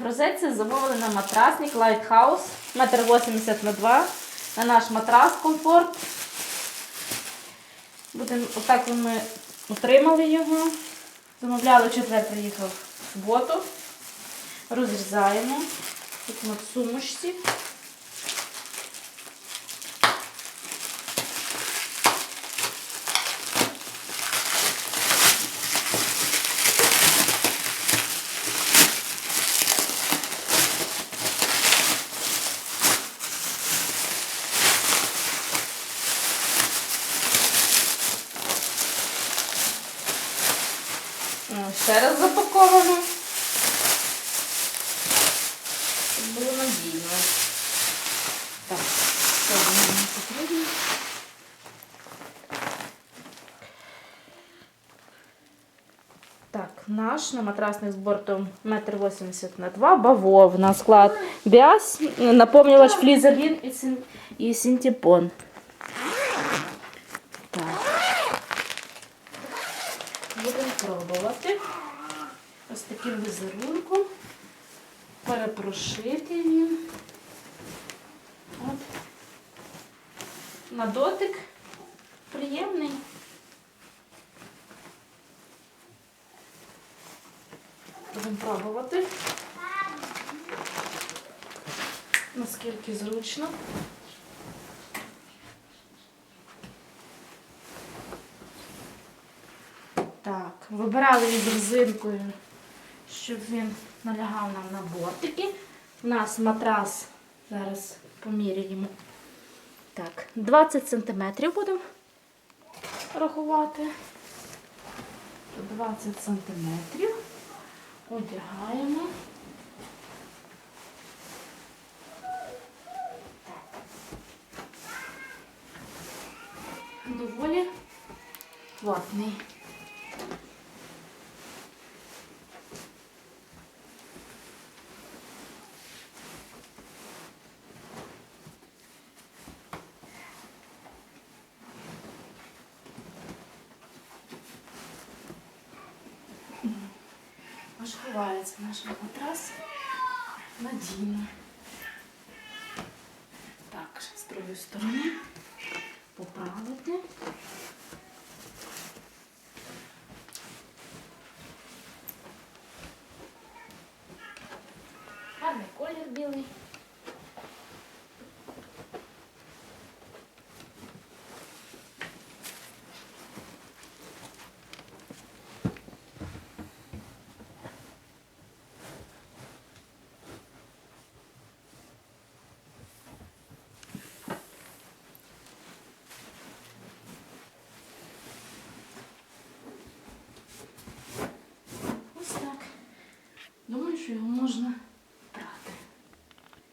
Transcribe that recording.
В розетці замовили на матрасник Lighthouse 1,80 м на 2 на наш матрас комфорт. Будемо, отак ми отримали його. Замовляли четвер, приїхав в суботу. Розрізаємо. Тут на сумочці. Ще раз запаковано. Щоб було надійно. Так, що мені потрібно? Так, наш на матрасник з бортом 1,80 м на 2 бавовна, склад біас, наповнювач син, і синтепон. Так. Будемо пробувати. Ось таким візерунком. Перепрошити він. От. На дотик приємний. Будемо пробувати. Наскільки зручно. Так, вибирали від резинкою, щоб він налягав нам на бортики. У нас матрас, зараз поміряємо. Так, 20 см будемо рахувати. 20 см. Одягаємо. Доволі плотний. Аж ховається матрас надійно. Так, з другої сторони поправити. Гарний колір білий.